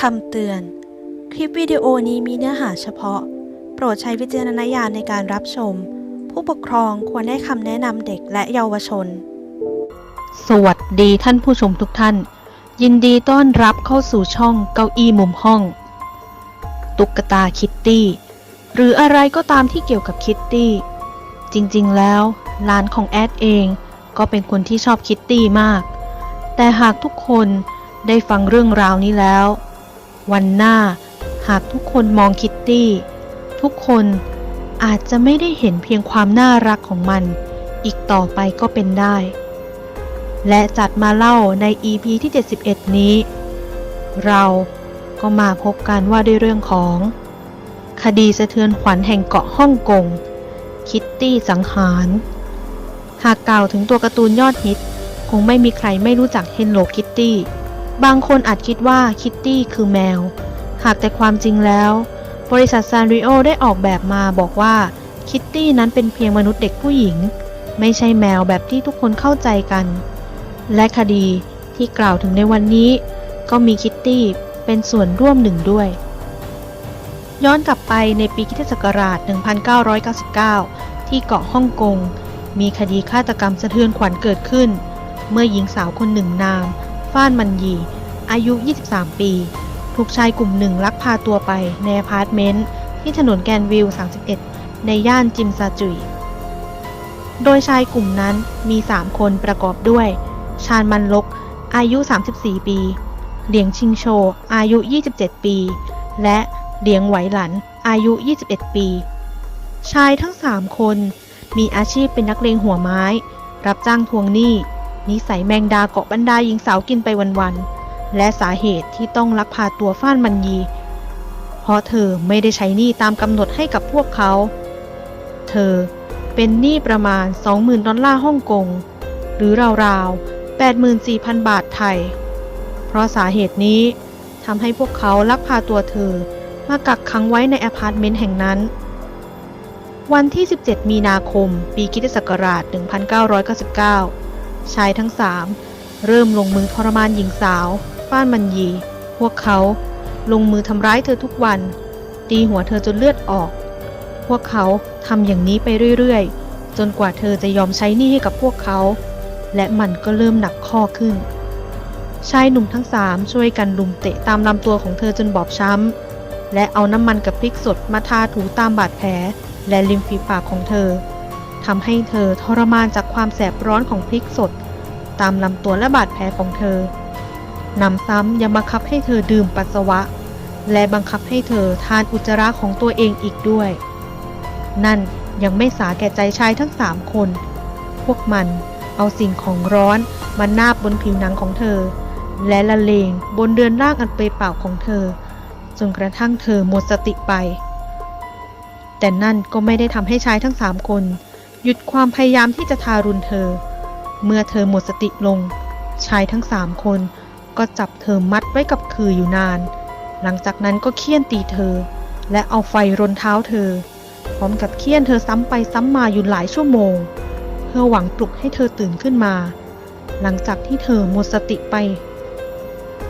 คำเตือน คลิปวิดีโอนี้มีเนื้อหาเฉพาะ โปรดใช้วิจารณญาณในการรับชม ผู้ปกครองควรให้คำแนะนำเด็กและเยาวชน สวัสดีท่านผู้ชมทุกท่าน ยินดีต้อนรับเข้าสู่ช่องเก้าอี้มุมห้อง ตุ๊กตาคิตตี้ หรืออะไรก็ตามที่เกี่ยวกับคิตตี้ จริงๆแล้วหลานของแอดเองก็เป็นคนที่ชอบคิตตี้มาก แต่หากทุกคนได้ฟังเรื่องราวนี้แล้ว วันหน้า หากทุกคนมองคิตตี้ ทุกคนอาจจะไม่ได้เห็นเพียงความน่ารักของมัน อีกต่อไปก็เป็นได้ และจัดมาเล่าใน EP ที่ 71 นี้ เราก็มาพบกันว่าด้วยเรื่องของ คดีสะเทือนขวัญแห่งเกาะฮ่องกง คิตตี้สังหาร หากกล่าวถึงตัวการ์ตูนยอดฮิต คงไม่มีใครไม่รู้จัก Hello Kitty บางคนอาจคิดว่าคิตตี้คือแมว หากแต่ความจริงแล้ว บริษัทซานริโอได้ออกแบบมาบอกว่าคิตตี้นั้นเป็นเพียงมนุษย์เด็กผู้หญิง ไม่ใช่แมวแบบที่ทุกคนเข้าใจกัน และคดีที่กล่าวถึงในวันนี้ ก็มีคิตตี้เป็นส่วนร่วมหนึ่งด้วย ย้อนกลับไปในปีคริสตศักราช 1999 ที่เกาะฮ่องกง มีคดีฆาตกรรมสะเทือนขวัญเกิดขึ้น เมื่อหญิงสาวคนหนึ่งนาม ฟ้านมันยี อายุ 23 ปี ถูกชายกลุ่มหนึ่งลักพาตัวไปในอพาร์ตเมนต์ที่ถนนแกนวิล 31 ในย่านจิมซาจุย โดยชายกลุ่มนั้นมี 3 คนประกอบด้วย ชาญมันลก อายุ 34 ปี เหลียงชิงโช อายุ 27 ปี และเหลียงไหวหลัน อายุ 21 ปี ชายทั้ง 3 คนมีอาชีพเป็นนักเลงหัวไม้ รับจ้างทวงหนี้ นิสัยแมงดาเกาะบรรดาหญิงสาวกินไปวันๆ และสาเหตุที่ต้องลักพาตัวฟ้านมันยี เพราะเธอไม่ได้ใช้หนี้ตามกำหนดให้กับพวกเขา เธอเป็นหนี้ประมาณ 20,000 ดอลลาร์ฮ่องกง หรือราวๆ 84,000 บาทไทย เพราะสาเหตุนี้ทำให้พวกเขาลักพาตัวเธอมากักขังไว้ในอพาร์ตเมนต์แห่งนั้น วันที่ 17 มีนาคม ปีคริสตศักราช 1999 ชายทั้งสามเริ่มลงมือทรมานหญิงสาวฟ้านมันยี พวกเขาลงมือทำร้ายเธอทุกวัน ตีหัวเธอจนเลือดออก พวกเขาทำอย่างนี้ไปเรื่อยๆ จนกว่าเธอจะยอมใช้หนี้ให้กับพวกเขา และมันก็เริ่มหนักข้อขึ้น ชายหนุ่มทั้งสามช่วยกันลุมเตะตามลำตัวของเธอจนบอบช้ำ และเอาน้ำมันกับพริกสดมาทาถูตามบาดแผลและริมฝีปากของเธอ ทำให้เธอทรมานจากความแสบร้อนของพริกสด ตามลำตัวและบาดแผลของเธอนำซ้ำยังบังคับให้เธอดื่มปัสสาวะ และบังคับให้เธอทานอุจจาระของตัวเองอีกด้วย นั่นยังไม่สาแก่ใจชายทั้งสามคน พวกมันเอาสิ่งของร้อนมานาบบนผิวหนังของเธอ และละเลงบนเดือนร่างอันเปรเปล่าของเธอ จนกระทั่งเธอหมดสติไป แต่นั่นก็ไม่ได้ทำให้ชายทั้งสามคน หยุดความพยายามที่จะทารุณเธอ เมื่อเธอหมดสติลง ชายทั้งสามคนก็จับเธอมัดไว้กับคืออยู่นาน หลังจากนั้นก็เคี่ยนตีเธอ และเอาไฟรนเท้าเธอ พร้อมกับเคี่ยนเธอซ้ำไปซ้ำมาอยู่หลายชั่วโมง เพื่อหวังปลุกให้เธอตื่นขึ้นมา หลังจากที่เธอหมดสติไป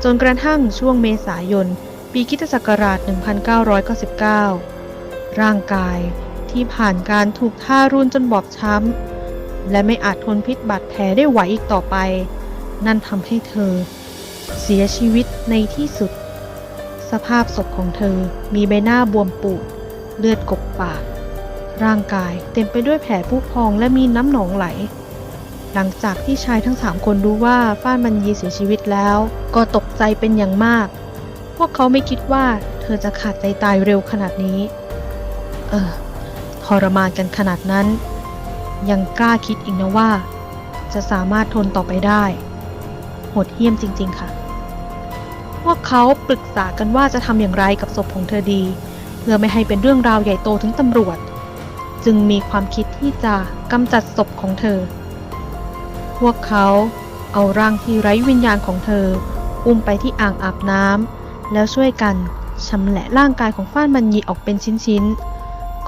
จนกระทั่งช่วงเมษายน ปีคริสตศักราช 1999 ร่างกาย ที่ผ่านการถูกทารุณจนบอบช้ำ และไม่อาจทนพิษบาดแผลได้ไหวอีกต่อไป นั่นทำให้เธอ เสียชีวิตในที่สุด สภาพศพของเธอมีใบหน้าบวมปูด เลือดกบปาก ร่างกายเต็มไปด้วยแผลผุพองและมีน้ำหนองไหล หลังจากที่ชายทั้งสามคนรู้ว่าฟ้านมันยีเสียชีวิตแล้ว ก็ตกใจเป็นอย่างมาก พวกเขาไม่คิดว่าเธอจะขาดใจตายเร็วขนาดนี้ เออ ทรมานกันขนาดนั้น ยังกล้าคิดอีกนะว่า จะสามารถทนต่อไปได้ โหดเหี้ยมจริง ๆ ค่ะ พวกเขาปรึกษากันว่าจะทำอย่างไรกับศพของเธอดี เพื่อไม่ให้เป็นเรื่องราวใหญ่โตถึงตำรวจ จึงมีความคิดที่จะกำจัดศพของเธอ พวกเขาเอาร่างที่ไร้วิญญาณของเธอ อุ้มไปที่อ่างอาบน้ำแล้วช่วยกันชำแหละร่างกายของฟ้านมันยีออกเป็นชิ้นๆ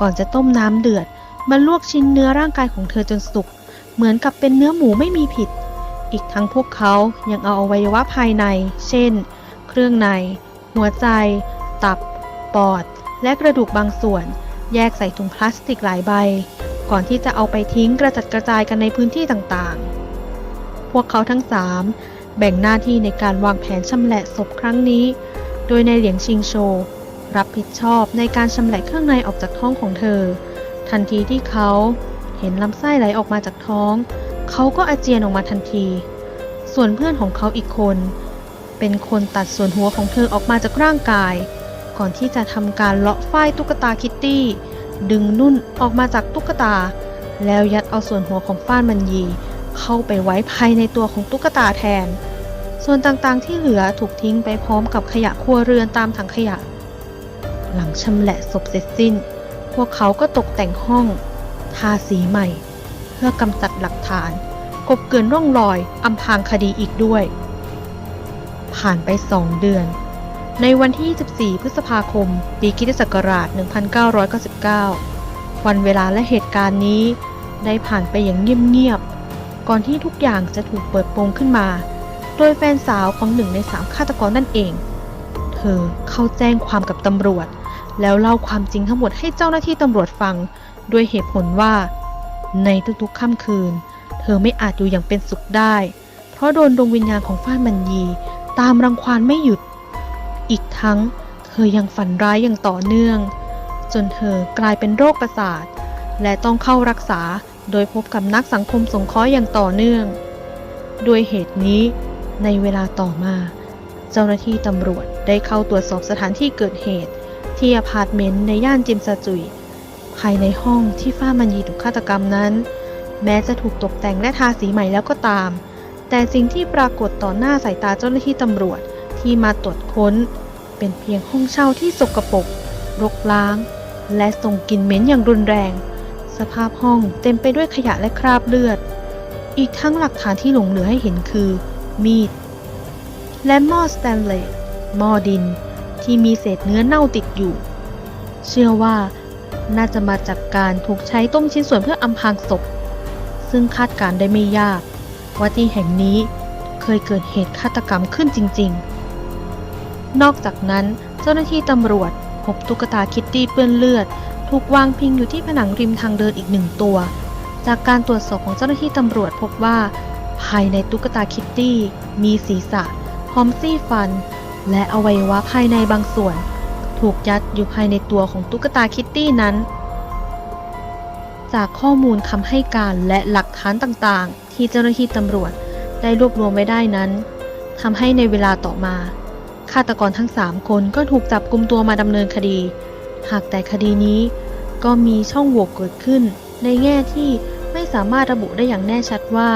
ก่อนจะต้มน้ำเดือดมาลวกชิ้นเนื้อร่างกายของเธอจนสุก เหมือนกับเป็นเนื้อหมูไม่มีผิด อีกทั้งพวกเขายังเอาอวัยวะภายใน เช่น เครื่องใน หัวใจ ตับ ปอด และกระดูกบางส่วน แยกใส่ถุงพลาสติกหลายใบ ก่อนที่จะเอาไปทิ้งกระจัดกระจายกันในพื้นที่ต่างๆ พวกเขาทั้งสามแบ่งหน้าที่ในการวางแผนชำแหละศพครั้งนี้ โดยในเหลียงชิงโช รับผิดชอบในการชำแหละเครื่องในออกจากท้องของเธอ ทันทีที่เขาเห็นลำไส้ไหลออกมาจากท้อง เขาก็อาเจียนออกมาทันที ส่วนเพื่อนของเขาอีกคน เป็นคนตัดส่วนหัวของเธอออกมาจากร่างกาย ก่อนที่จะทำการเลาะฝ้ายตุ๊กตาคิตตี้ ดึงนุ่นออกมาจากตุ๊กตา แล้วยัดเอาส่วนหัวของฟ้านมันยี เข้าไปไว้ภายในตัวของตุ๊กตาแทน ส่วนต่างๆที่เหลือถูกทิ้งไปพร้อมกับขยะครัวเรือนตามถังขยะ หลังชำแหละศพเสร็จสิ้น พวกเขาก็ตกแต่งห้อง ทาสีใหม่ เพื่อกำจัดหลักฐาน กบเกลื่อนร่องรอยอำพางคดีอีกด้วย ผ่านไปสองเดือน ในวันที่ 24 พฤษภาคม ปีคิศักราช 1999 วันเวลาและเหตุการณ์นี้ ได้ผ่านไปอย่างเงียบๆ ก่อนที่ทุกอย่างจะถูกเปิดโปงขึ้นมา โดยแฟนสาวของหนึ่งในสามฆาตกรนั่นเองเธอเข้าแจ้งความกับตำรวจ แล้วเล่าความจริงทั้งหมดให้เจ้าหน้าที่ตำรวจฟัง ด้วยเหตุผลว่า ในทุกๆค่ำคืน เธอไม่อาจอยู่อย่างเป็นสุขได้ เพราะโดนดวงวิญญาณของฟ้านมันยีตามรังควานไม่หยุด อีกทั้งเธอยังฝันร้ายอย่างต่อเนื่อง จนเธอกลายเป็นโรคประสาท และต้องเข้ารักษาโดยพบกับนักสังคมสงเคราะห์อย่างต่อเนื่อง ด้วยเหตุนี้ในเวลาต่อมา เจ้าหน้าที่ตำรวจได้เข้าตรวจสอบสถานที่เกิดเหตุ ที่อพาร์ตเมนต์ในย่านจิมซาจุย ภายในห้องที่ฟ้ามันยีถูกฆาตกรรมนั้น แม้จะถูกตกแต่งและทาสีใหม่แล้วก็ตาม แต่สิ่งที่ปรากฏต่อหน้าสายตาเจ้าหน้าที่ตำรวจที่มาตรวจค้น เป็นเพียงห้องเช่าที่สกปรกรกล้าง และส่งกลิ่นเหม็นอย่างรุนแรง สภาพห้องเต็มไปด้วยขยะและคราบเลือด อีกทั้งหลักฐานที่หลงเหลือให้เห็นคือ มีด และหม้อสแตนเลสหม้อดิน ที่มีเศษเนื้อเน่าติดอยู่ เชื่อว่าน่าจะมาจากการถูกใช้ต้มชิ้นส่วนเพื่ออำพรางศพ ซึ่งคาดการได้ไม่ยาก ว่าที่แห่งนี้เคยเกิดเหตุฆาตกรรมขึ้นจริง ๆ นอกจากนั้นเจ้าหน้าที่ตำรวจพบตุ๊กตาคิตตี้เปื้อนเลือด ถูกวางพิงอยู่ที่ผนังริมทางเดินอีกหนึ่งตัว จากการตรวจสอบของเจ้าหน้าที่ตำรวจพบว่า ภายในตุ๊กตาคิตตี้มีศีรษะพร้อมซี่ฟัน และอวัยวะภายในบางส่วน ถูกยัดอยู่ภายในตัวของตุ๊กตาคิตตี้นั้น จากข้อมูลคำให้การและหลักฐานต่างๆ ที่เจ้าหน้าที่ตำรวจได้รวบรวมไว้ได้นั้นทำให้ในเวลาต่อมาฆาตกรทั้ง 3 คนก็ถูกจับกลุมตัวมาดำเนินคดี หากแต่คดีนี้ก็มีช่องโหว่เกิดขึ้น ในแง่ที่ไม่สามารถระบุได้อย่างแน่ชัดว่า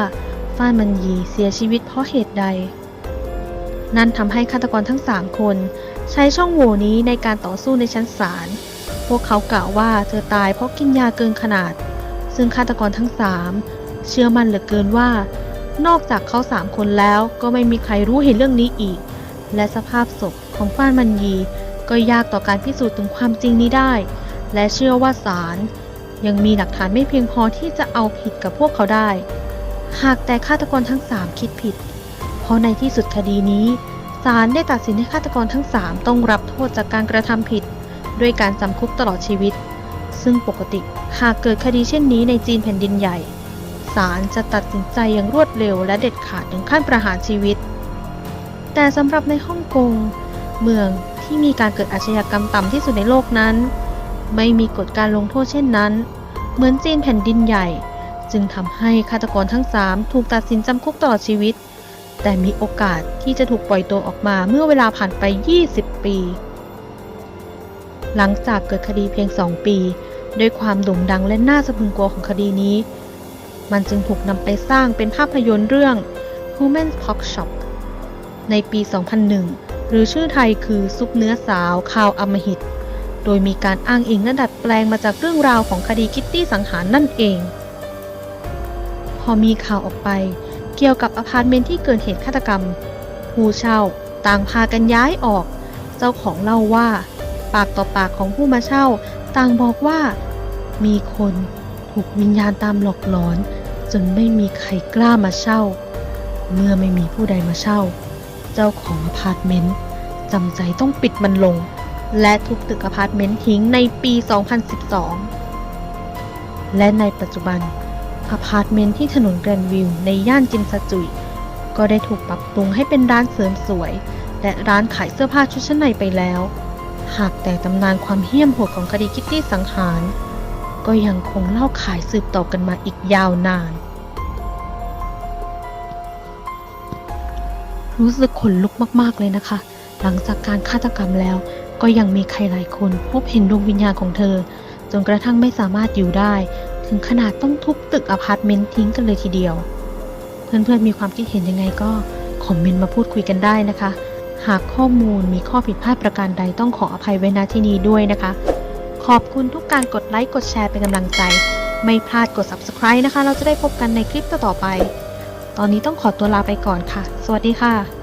ฟ้านมันยีเสียชีวิตเพราะเหตุใด นั่นทำให้ฆาตกรทั้ง 3 คน ใช้ช่องโหว่นี้ในการต่อสู้ในชั้นศาล พวกเขากล่าวว่าเธอตายเพราะกินยาเกินขนาด ซึ่งฆาตกรทั้ง 3 เชื่อมั่นเหลือเกินว่า นอกจากเขา3คนแล้วก็ไม่มีใครรู้เห็นเรื่องนี้อีก และสภาพศพของฟ้านมันยี ก็ยากต่อการพิสูจน์ถึงความจริงนี้ได้ และเชื่อว่าศาลยังมีหลักฐานไม่เพียงพอที่จะเอาผิดกับพวกเขาได้ หากแต่ฆาตกรทั้ง 3 คิดผิด เพราะในที่สุดคดีนี้ศาลได้ตัดสินให้ฆาตกรทั้ง 3 ต้องรับโทษจากการกระทำผิด ด้วยการจำคุกตลอดชีวิต ซึ่งปกติหากเกิดคดีเช่นนี้ในจีนแผ่นดินใหญ่ศาลจะตัดสินใจอย่างรวดเร็วและเด็ดขาดถึงขั้นประหารชีวิต แต่สำหรับในฮ่องกง เมืองที่มีการเกิดอาชญากรรมต่ำที่สุดในโลกนั้น ไม่มีกฎการลงโทษเช่นนั้น เหมือนจีนแผ่นดินใหญ่ จึงทำให้ฆาตกรทั้ง 3 ถูกตัดสินจำคุกตลอดชีวิต แต่มีโอกาสที่จะถูกปล่อยตัวออกมาเมื่อเวลาผ่านไป 20 ปี หลังจากเกิดคดีเพียง 2 ปีด้วยความโด่งดังและน่าสะพึงกลัวของคดีนี้ มันจึงถูกนำไปสร้างเป็นภาพยนตร์เรื่อง Human Pork Shop ในปี 2001 หรือชื่อไทยคือซุปเนื้อสาวข่าวอมหิต โดยมีการอ้างอิงและดัดแปลงมาจากเรื่องราวของคดีคิตตี้สังหารนั่นเอง พอมีข่าวออกไป เกี่ยวกับอพาร์ตเมนต์ที่เกิดเหตุฆาตกรรม ผู้เช่าต่างพากันย้ายออก เจ้าของเล่าว่า ปากต่อปากของผู้มาเช่า ต่างบอกว่า มีคนถูกวิญญาณตามหลอกหลอน จนไม่มีใครกล้ามาเช่า เมื่อไม่มีผู้ใดมาเช่า เจ้าของอพาร์ตเมนต์จำใจต้องปิดมันลง และทุบตึกอพาร์ตเมนต์ทิ้งในปี 2012 และในปัจจุบัน อพาร์ตเมนต์ที่ถนนแกรนวิวในย่านจินซาจุย ก็ได้ถูกปรับปรุงให้เป็นร้านเสริมสวย และร้านขายเสื้อผ้าชุดชั้นในไปแล้ว หากแต่ตำนานความเหี้ยมโหดของคดีคิตตี้สังหาร ก็ยังคงเล่าขายสืบต่อกันมาอีกยาวนาน รู้สึกขนลุกมากๆเลยนะคะ หลังจากการฆาตกรรมแล้วก็ยังมีใครหลายคนพบเห็นดวงวิญญาณของเธอ จนกระทั่งไม่สามารถอยู่ได้ ถึงขนาดต้องทุบตึกอพาร์ตเมนต์ทิ้งกันเลยทีเดียว เพื่อนๆมีความคิดเห็นยังไงก็คอมเมนต์มาพูดคุยกันได้นะคะ หากข้อมูลมีข้อผิดพลาดประการใดต้องขออภัยไว้ณที่นี้ด้วยนะคะ ขอบคุณทุกการกดไลค์กดแชร์เป็นกำลังใจ ไม่พลาดกด subscribe นะคะ เราจะได้พบกันในคลิปต่อๆไป ตอนนี้ต้องขอตัวลาไปก่อนค่ะ สวัสดีค่ะ